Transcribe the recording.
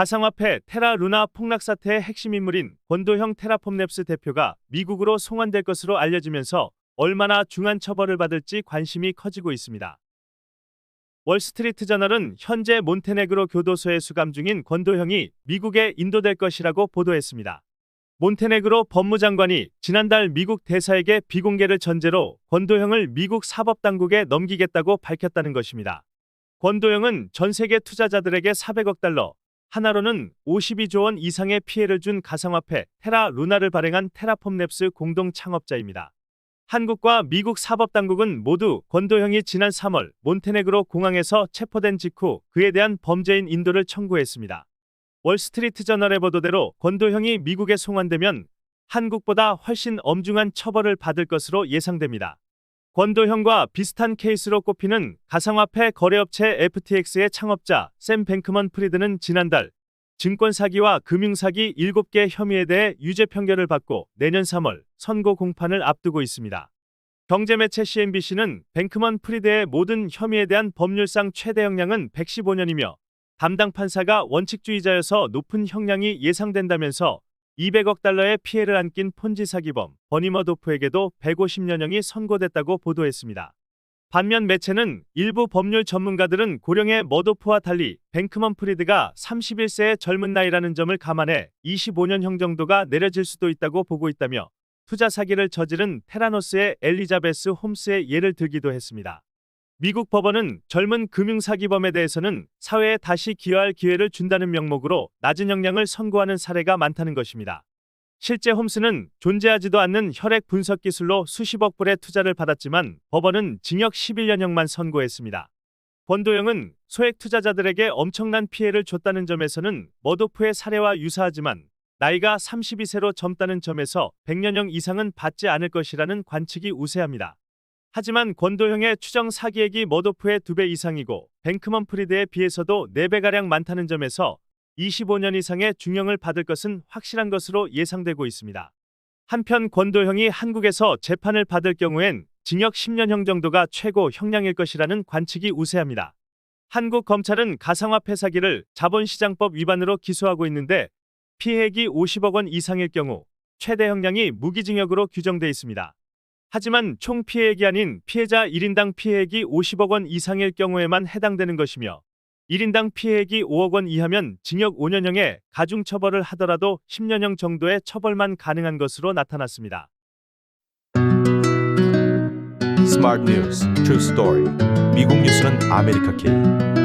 가상화폐 테라 루나 폭락 사태의 핵심 인물인 권도형 테라폼랩스 대표가 미국으로 송환될 것으로 알려지면서 얼마나 중한 처벌을 받을지 관심이 커지고 있습니다. 월스트리트 저널은 현재 몬테네그로 교도소에 수감 중인 권도형이 미국에 인도될 것이라고 보도했습니다. 몬테네그로 법무장관이 지난달 미국 대사에게 비공개를 전제로 권도형을 미국 사법당국에 넘기겠다고 밝혔다는 것입니다. 권도형은 전 세계 투자자들에게 400억 달러, 하나로는 52조 원 이상의 피해를 준 가상화폐 테라 루나를 발행한 테라폼랩스 공동 창업자입니다. 한국과 미국 사법당국은 모두 권도형이 지난 3월 몬테네그로 공항에서 체포된 직후 그에 대한 범죄인 인도를 청구했습니다. 월스트리트 저널의 보도대로 권도형이 미국에 송환되면 한국보다 훨씬 엄중한 처벌을 받을 것으로 예상됩니다. 권도형과 비슷한 케이스로 꼽히는 가상화폐 거래업체 FTX의 창업자 샘 뱅크먼 프리드는 지난달 증권 사기와 금융 사기 7개 혐의에 대해 유죄 판결을 받고 내년 3월 선고 공판을 앞두고 있습니다. 경제매체 CNBC는 뱅크먼 프리드의 모든 혐의에 대한 법률상 최대 형량은 115년이며 담당 판사가 원칙주의자여서 높은 형량이 예상된다면서 200억 달러의 피해를 안긴 폰지 사기범 버니머도프에게도 150년형이 선고됐다고 보도했습니다. 반면 매체는 일부 법률 전문가들은 고령의 머도프와 달리 뱅크먼 프리드가 31세의 젊은 나이라는 점을 감안해 25년형 정도가 내려질 수도 있다고 보고 있다며 투자 사기를 저지른 테라노스의 엘리자베스 홈스의 예를 들기도 했습니다. 미국 법원은 젊은 금융사기범에 대해서는 사회에 다시 기여할 기회를 준다는 명목으로 낮은 형량을 선고하는 사례가 많다는 것입니다. 실제 홈스는 존재하지도 않는 혈액 분석 기술로 수십억 불의 투자를 받았지만 법원은 징역 11년형만 선고했습니다. 권도영은 소액 투자자들에게 엄청난 피해를 줬다는 점에서는 머도프의 사례와 유사하지만 나이가 32세로 젊다는 점에서 100년형 이상은 받지 않을 것이라는 관측이 우세합니다. 하지만 권도형의 추정 사기액이 머도프의 2배 이상이고 뱅크먼 프리드에 비해서도 4배가량 많다는 점에서 25년 이상의 중형을 받을 것은 확실한 것으로 예상되고 있습니다. 한편 권도형이 한국에서 재판을 받을 경우엔 징역 10년형 정도가 최고 형량일 것이라는 관측이 우세합니다. 한국 검찰은 가상화폐 사기를 자본시장법 위반으로 기소하고 있는데 피해액이 50억 원 이상일 경우 최대 형량이 무기징역으로 규정돼 있습니다. 하지만 총 피해액이 아닌 피해자 1인당 피해액이 50억 원 이상일 경우에만 해당되는 것이며 1인당 피해액이 5억 원 이하면 징역 5년형에 가중 처벌을 하더라도 10년형 정도의 처벌만 가능한 것으로 나타났습니다. Smart News, True. 미국 뉴스는 아메리카 K.